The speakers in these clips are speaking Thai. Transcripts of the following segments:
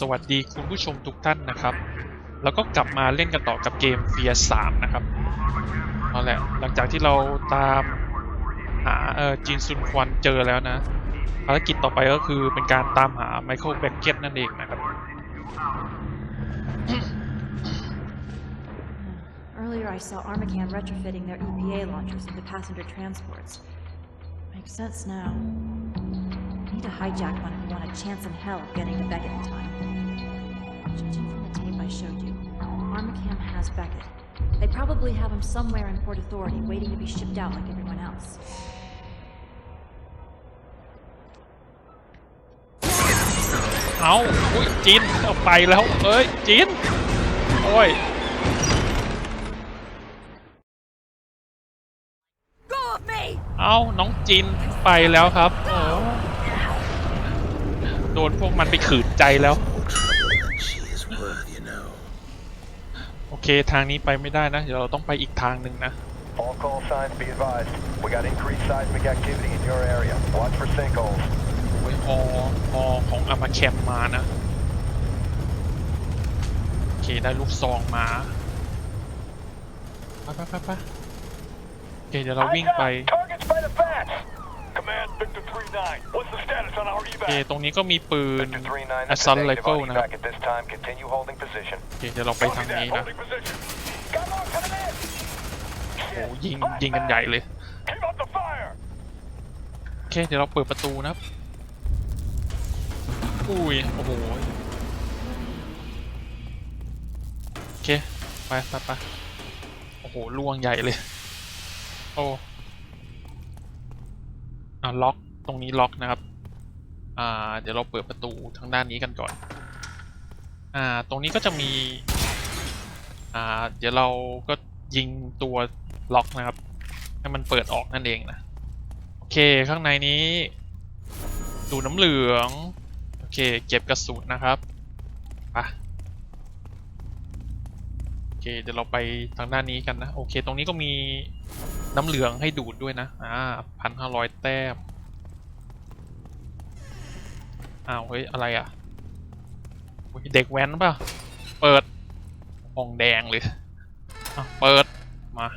สวัสดีคุณผู้ชมทุกท่านนะครับ แล้วก็กลับมาเล่นกันต่อกับเกมเฟียสามนะครับเอาแหละหลังจากที่เราตามหาเออจินซุนควันเจอแล้วนะ ภารกิจต่อไปก็คือเป็นการตามหาไมเคิลแบ็กเก็ตนั่นเองนะครับ Earlier, I saw Armacan retrofitting their EPA launchers into passenger transports. Makes sense now. Need to hijack one if we want a chance in hell of getting to Beckett in time. Judging from the tape I showed you, Armacam has Beckett. They probably have him somewhere in Port Authority, waiting to be shipped out like everyone else. เอาอุ้ยจินเอาไปแล้ว เอ้ยจินโอ้ย Go of me! เอาน้องจินไปแล้วครับโอ้ โดนพวกมันไปขืนใจแล้ว She is worth, you know. โอเคทางนี้ไปไม่ได้นะ เดี๋ยวเราต้องไปอีกทางหนึ่งนะ All call signs be advised. We got increased seismic activity in your area. Watch for sinkholes. โอ้ยฮอฮอของอามาแคมมานะ โอเคได้ลูกซองมาไปไปไปไปโอเคเดี๋ยวเราวิ่งไป Targets by the fence. Command Victor 39. What's the status on our โอเค evac? ตรงนี้ก็มีปืน Victor 39, that's a assault negative rifle on นะครับ evac at this time. Continue holding position. โอเคเดี๋ยวเราไปทางนี้นะ Holding position. Got more coming in. โอ้ยิงยิงกันใหญ่เลย Keep up the fire. โอเค เดี๋ยวเราเปิดประตูนะครับ อุ้ย โอ้โห โอเค ไปไปไปโอ้โหล่วงใหญ่เลย โอ้อ่าล็อกตรงนี้ล็อกนะครับ อ่า เดี๋ยวเราเปิดประตูทางด้านนี้กันก่อน อ่า ตรงนี้ก็จะมี อ่า เดี๋ยวเราก็ยิงตัวล็อกนะครับ ให้มันเปิดออกนั่นเองนะ โอเค ข้างในนี้ดูน้ำเหลือง โอเค เก็บกระสุนนะครับไปโอเค เดี๋ยวเราไปทางด้านนี้กันนะ โอเค ตรงนี้ก็มี น้ำเหลืองให้ดูดด้วยนะ อ่าพันห้าร้อยแต้ม อ้าว เฮ้ย อะไรอะ เด็กแว้นป่ะ เปิดห้องแดงเลย อะ เปิด มา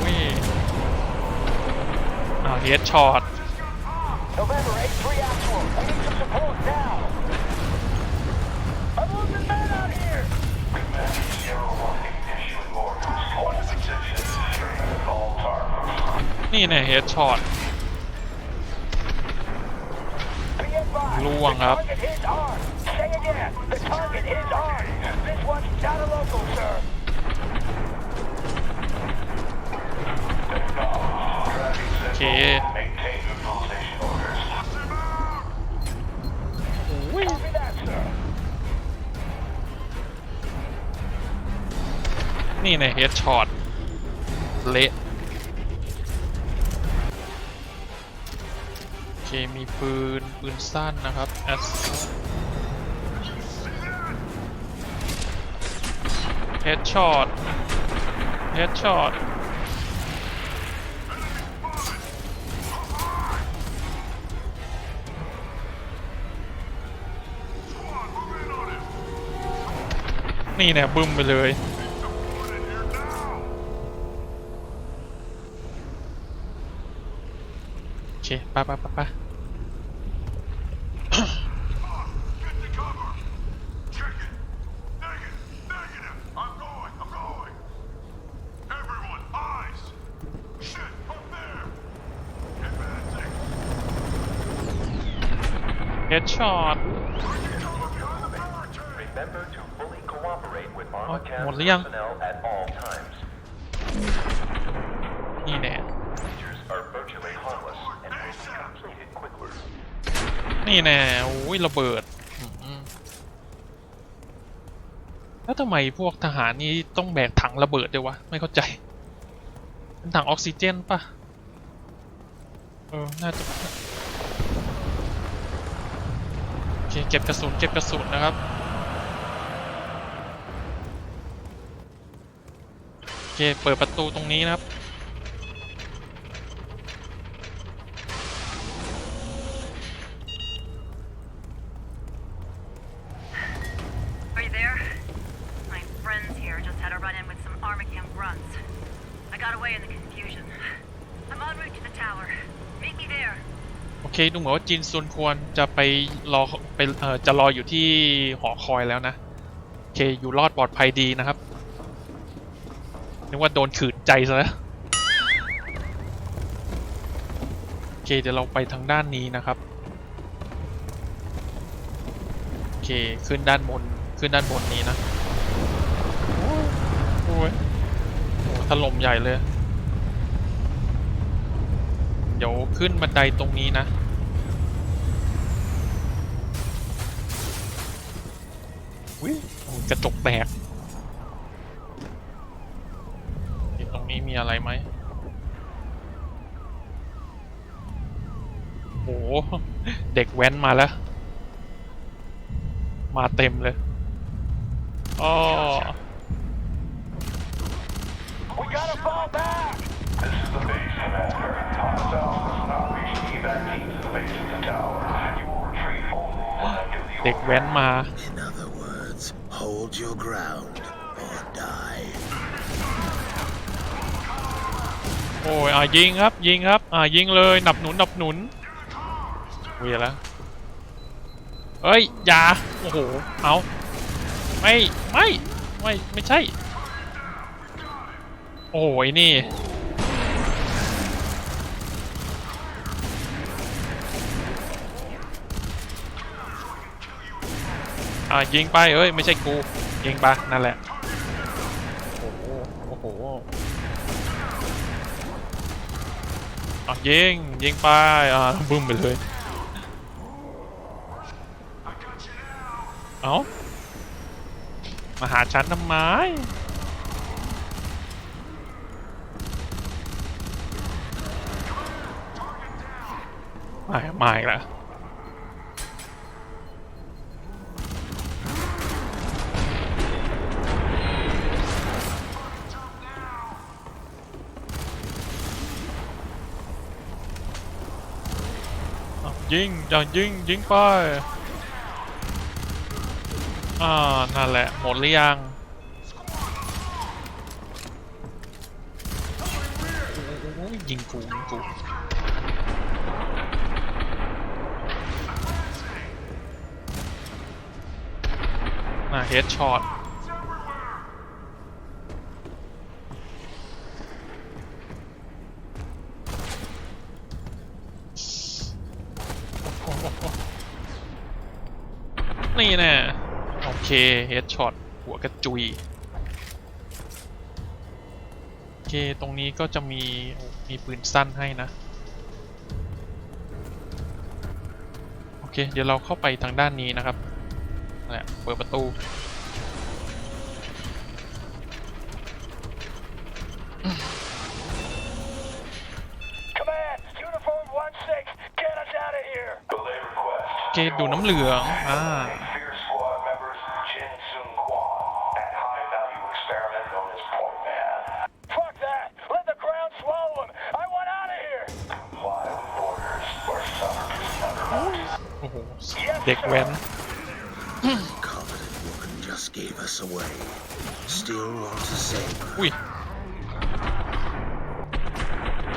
เว้ยอ้าวเฮดช็อต November 8-3 actual. We need some support now. I'm losing men out here. Command Sierra 1 issuing orders. Hold position. All targets. นี่เนี่ยเฮดช็อต Be advised. Luang the target is armed. Say again. The target is armed. This one's not a local, sir. That, sir. นี่เนี่ยเฮดช็อตเละโอเคมีปืน ปืนสั้นนะครับแอสเฮดช็อตเฮดช็อต นี่เนี่ยบึ้มไปเลยโอเคปะปะปะปะเฮดช็อต แน่ Features are virtually harmless and will be completed quickly. นี่แน่โอ้ยระเบิดอืมแล้วทำไมพวกทหารนี่ต้องแบกถังระเบิดด้วยวะ ไม่เข้าใจเป็นถังออกซิเจนปะเออ น่าจะเคเก็บกระสุน เก็บกระสุนนะครับ โอ เค เปิดประตูตรงนี้นะครับ Are you there? My friends here just had a run-in with some Armacham grunts. I got away in the confusion. I'm en route to the tower. Meet me there. โอเค ดูเหมือนว่าจินซุนควรจะไปรอไปเอ่อจะรออยู่ที่หอคอยแล้วนะ โอเค อยู่รอดปลอดภัยดีนะครับนึ กว่าโดนขืนใจซะแล้วโอเคเดี๋ยวเราไปทางด้านนี้นะครับโอเคขึ้นด้านบนขึ้นด้านบนนี้นะโอ้ยโอ้ถล่มใหญ่เลย เดี๋ยวขึ้นบันไดตรงนี้นะวิโอ้กระจกแตก นี่ตรงนี้มีอะไรไหมโอ้โห เด็กแว้นมาแล้ว มาเต็มเลยอ๋อ We gotta fall back! This is the base, Commander. Hostiles must not reach evac teams in the base of the tower. You will retreat only when I give the เด็ก order. แว้นมา In other words, hold your ground อ้ยอะยิงครับยิงครับอ่ายิงเลยหนับหนุนหนับหนุนเวียแล้วเอ้ยอย่าโอ้โหเอาไม่ไม่ไม่ไม่ใช่ โอ้ยนี่อ่ายิงไปเอ้ยไม่ใช่กูยิงไปนั่นแหละโอ้โหโอ้โห อะยิงยิงไปอ่าบึ้มไปเลย เอามาหาฉันทำไมมามาอีกแล้วอะ ยิงอย่ายิงยิงไปอ่านั่นแหละ หมดหรือยังยยิงกูยิงกูน่าเฮดช็อต นี่แน่โอเคเฮดช็อตหัวกระจุย โอเค ตรงนี้ก็จะมีโอ้มีปืนสั้นให้นะ โอเค เดี๋ยวเราเข้าไปทางด้านนี้นะครับนั่นแหละเปิดประตู Command! Uniform 1-6! Get us out of here! Belay request. โอเคดูน้ำเหลือง อ่า เด็กแว้น Covenant woman just gave us away. Still want to save her. อุ้ย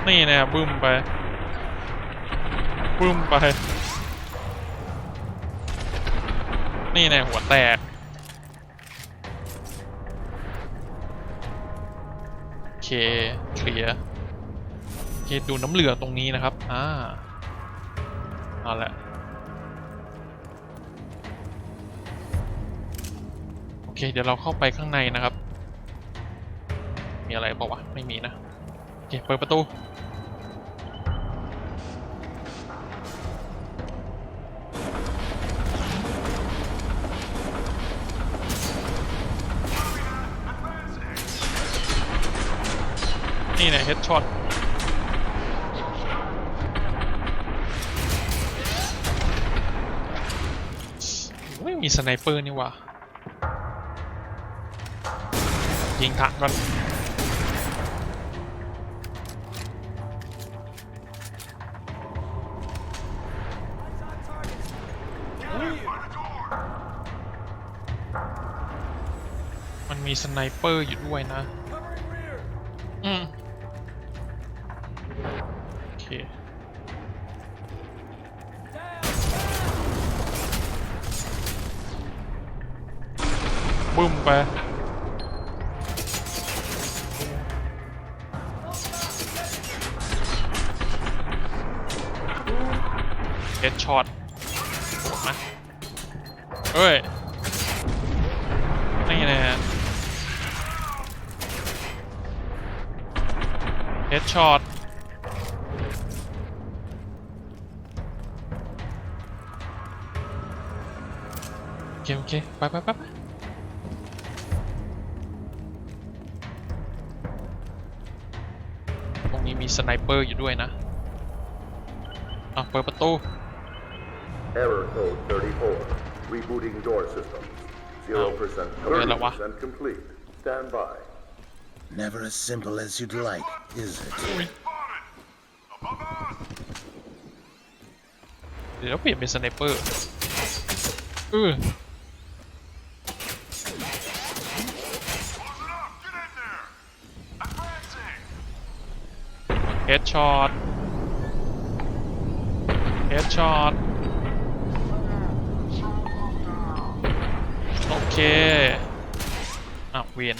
นี่แน่บึ้มไป บึ้มไป นี่แน่หัวแตก โอเค เคลียร์โอเคดูน้ำเหลืองตรงนี้นะครับ อ่าเอาละ เคเดี๋ยวเราเข้าไปข้างในนะครับ มีอะไรเปล่าวะไม่มีนะโอเคเปิดประตูนี่เนี่ยเฮดช็อตไม่มีสไนเปอร์นี่ว่า ยิงถังก่อนมันมีสไนเปอร์อยู่ด้วยนะ อืมโอเคบึ้มไป นะเฮ้ยนี่แน่เฮดช็อตโอเคโอเคไปไปไปไปตรงนี้มีสไนเปอร์อยู่ด้วยนะอะเปิดประตู Error code 34. Rebooting door systems. 0% Okay, lah, wah. 30% complete. Stand by. Never as simple as you'd like, is it? Spotted! Above us! เดี๋ยวเปลี่ยนเป็นสไนเปอร์เออ Close it อตเฮดช็อตโอเคอะเวียน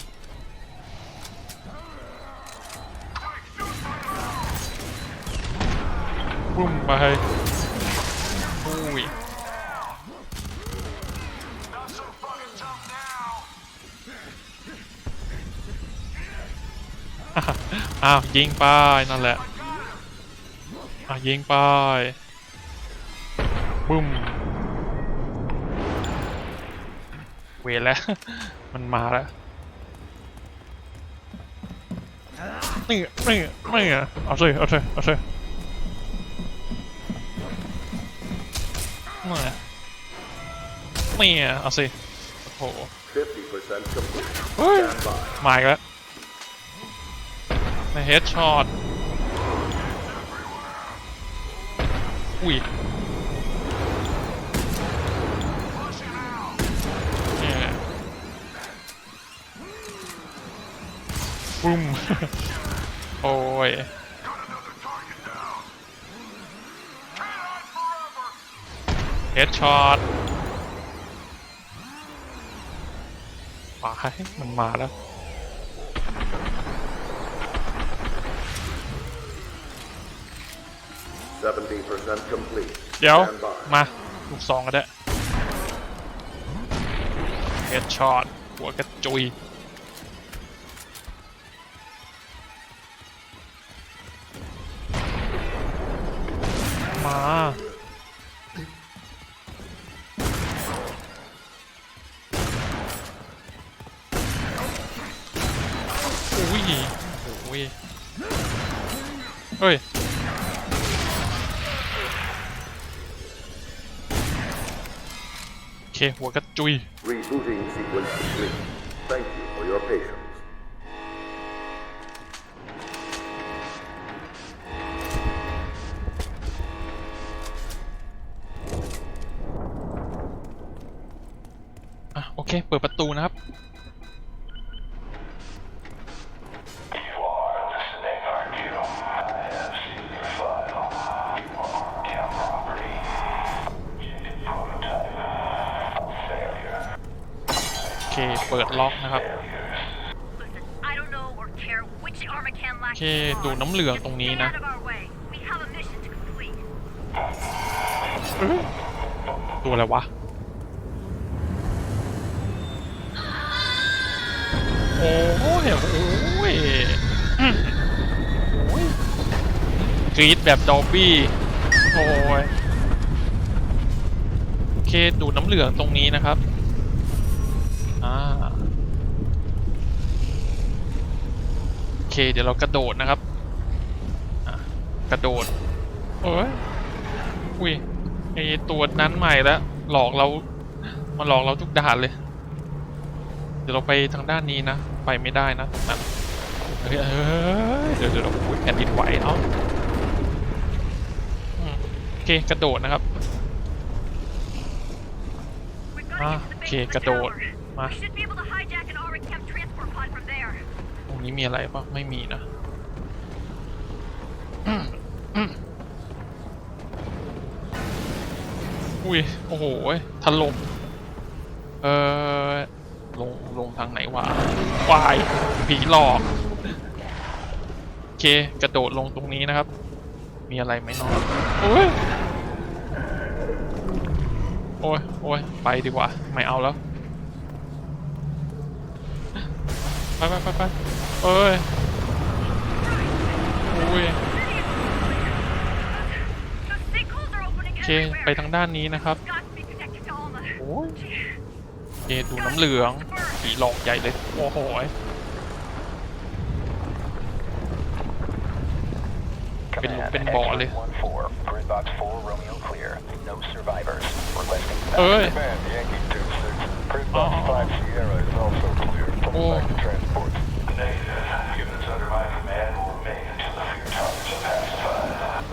บุ้มไปอุ้ยอ้าวยิงไปนั่นแหละอะยิงไปบุ้ม วรแล้ว มันมาแล้วนี่นี่นี่เอาสิเอาสิเอาสินี่นี่เอาสิโอ้โหเฮ้ยมาอีกแล้วในเฮดช็อตอุ้ย ปุ้ม โอ้ย เฮดช็อตปาให้มันมาแล้ว 70% complete. เดี๋ยว Stand by. มา ลูกซองก็ได้เฮดช็อตหัวกระจุย อุ้ยโอ้ยเฮ้ยโอเคหัวกระจุย Rebooting sequence complete. Thank you for your patience. เคเปิดประตูนะครับโอเคเปิดล็อกนะครับโอเคดูน้ำเหลืองตรงนี้นะตัวอะไรวะ โอ้ยโอ้ยอืมโอ้ยกรีดแบบดอลบี้โอ้ยโอเคดูน้ำเหลืองตรงนี้นะครับอ่าโอเค เดี๋ยวเรากระโดดนะครับกระโดดโอ้ยอุ้ยไอตัวนั้นใหม่แล้วหลอกเรามาหลอกเราทุกด่านเลย เดี๋ยวเราไปทางด้านนี้นะ ไปไม่ได้นะนั้นเฮ้ยเดี๋ยวเดี๋ยวเราแผ่นดินไหวเอ้าโอเคกระโดดนะครับโอเคกระโดดมาตรงนี้มีอะไรปะไม่มีนะอุ้ยโอ้โหถล่มเอ่อ ลงลงทางไหนวะวายผีหลอกโอเคกระโดดลงตรงนี้นะครับ มีอะไรไหมน้องโอ้ยโอ้ยโอ้ยไปดีกว่า ไม่เอาแล้ว ไปไปไปไปเอ้ยโอ้ยโอเค ไปทางด้านนี้นะครับโอ้ยโอเคดูน้ำเหลือง ผีหลอกใหญ่เลย โอ้โหยเป็นหลุมเป็นบ่อเลย 14, Grid Box 4, Romeo clear. No survivors. Requesting เอ้ย Command, Yankee 2-6. Grid Box Box 5 Sierra is also clear. Pull Oh. back to transport. Negative. Units under my command will remain until the fear targets are pacified.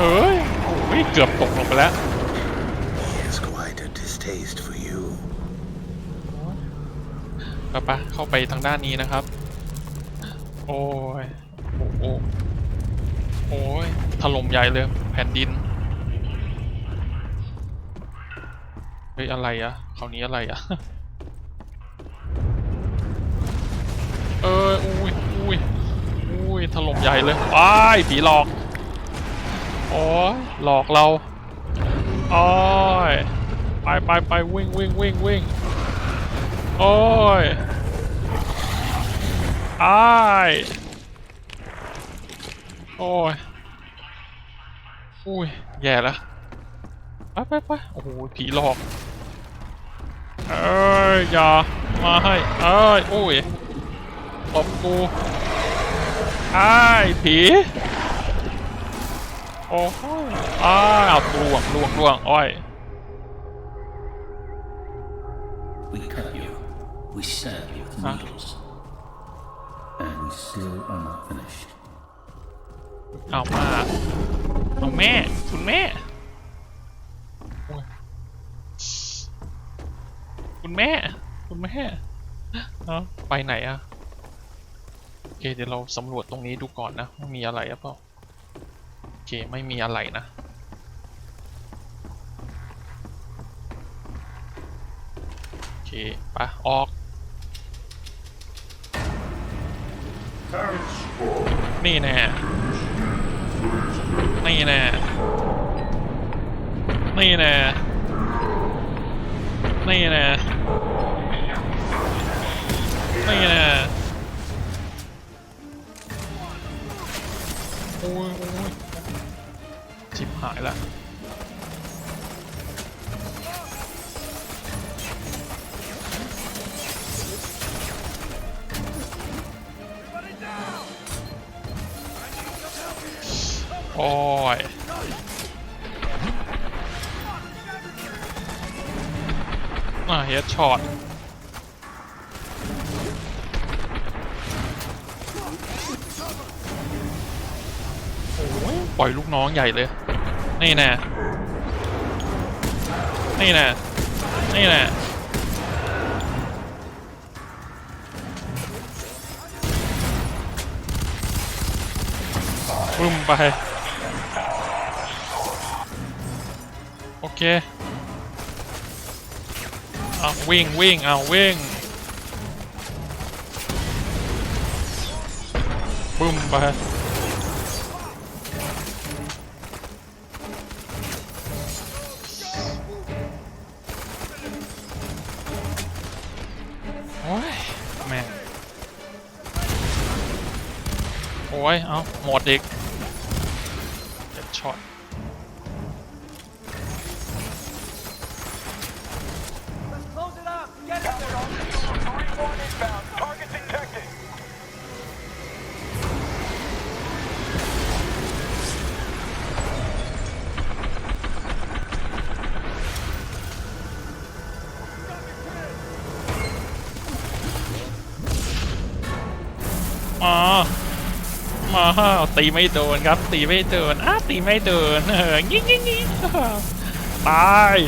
เอ้ยโอ้ยเกือบตกลงไปแล้ว He has quite a distaste for you. ไปไปเข้าไปทางด้านนี้นะครับ โอ้ยโอ้โหโอ้ยถล่มใหญ่เลยแผ่นดินเฮ้ยอะไรอะคราวนี้อะไรอะเอออุ้ยอุ้ยอุ้ยถล่มใหญ่เลยว้ายผีหลอกโอ้ยหลอกเราโอ้ยไปไปไปวิ่งวิ่งวิ่งวิ่งโอ้ย อ้ายโอ้ยอุ้ย แย่แล้วไปไปไปโอ้โห ผีหลอก เอ้ย อย่า มาให้ เอ้ย โอ้ยตบกูอ้ายผี โอ้ยอ้ายเอาล่วงล่วงล่วงอ้อย We cut you. We stab you with needles. And still am not finished. เอามาเอาแม่ คุณแม่ คุณแม่ คุณแม่เอาไปไหนอะโอเค เดี๋ยวเราสำรวจตรงนี้ดูก่อนนะว่ามีอะไรหรือเปล่าโอเค ไม่มีอะไรนะ โอเคไปะออก นี่แน่นี่แน่นี่แน่นี่แน่นี่แน่โอ้ยโอ้ยชิบหายละ โอ้ยอ่าเฮดช็อตโอ้ยปล่อยลูกน้องใหญ่เลย นี่แน่นี่แน่นี่แน่ปึ้มไป เคเอาวิ่งวิ่งเอาวิ่งปึ้มไปโอ้ยแม่งโอ้ย เอาหมดอีก ตีไม่โดนครับ ตีไม่โดนอ้าตีไม่โดนเอองี้งี้งี้ตาย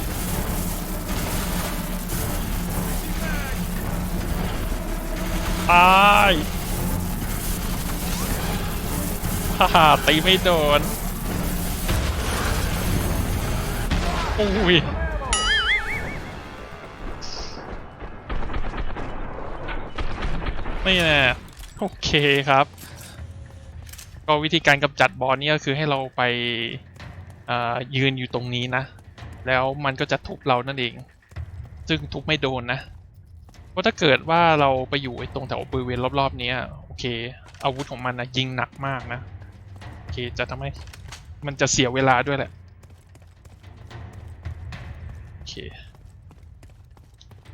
ตายฮ่าฮ่าตีไม่โดนโอ้ยนี่แน่โอเคครับ ก็วิธีการกำจัดบอสเนี่ยก็คือให้เราไปยืนอยู่ตรงนี้นะ แล้วมันก็จะทุบเรานั่นเอง ซึ่งทุบไม่โดนนะเพราะถ้าเกิดว่าเราไปอยู่ตรงแถวบริเวณรอบๆนี้โอเค อาวุธของมันนะยิงหนักมากนะโอเคจะทำให้มันจะเสียเวลาด้วยแหละโอเค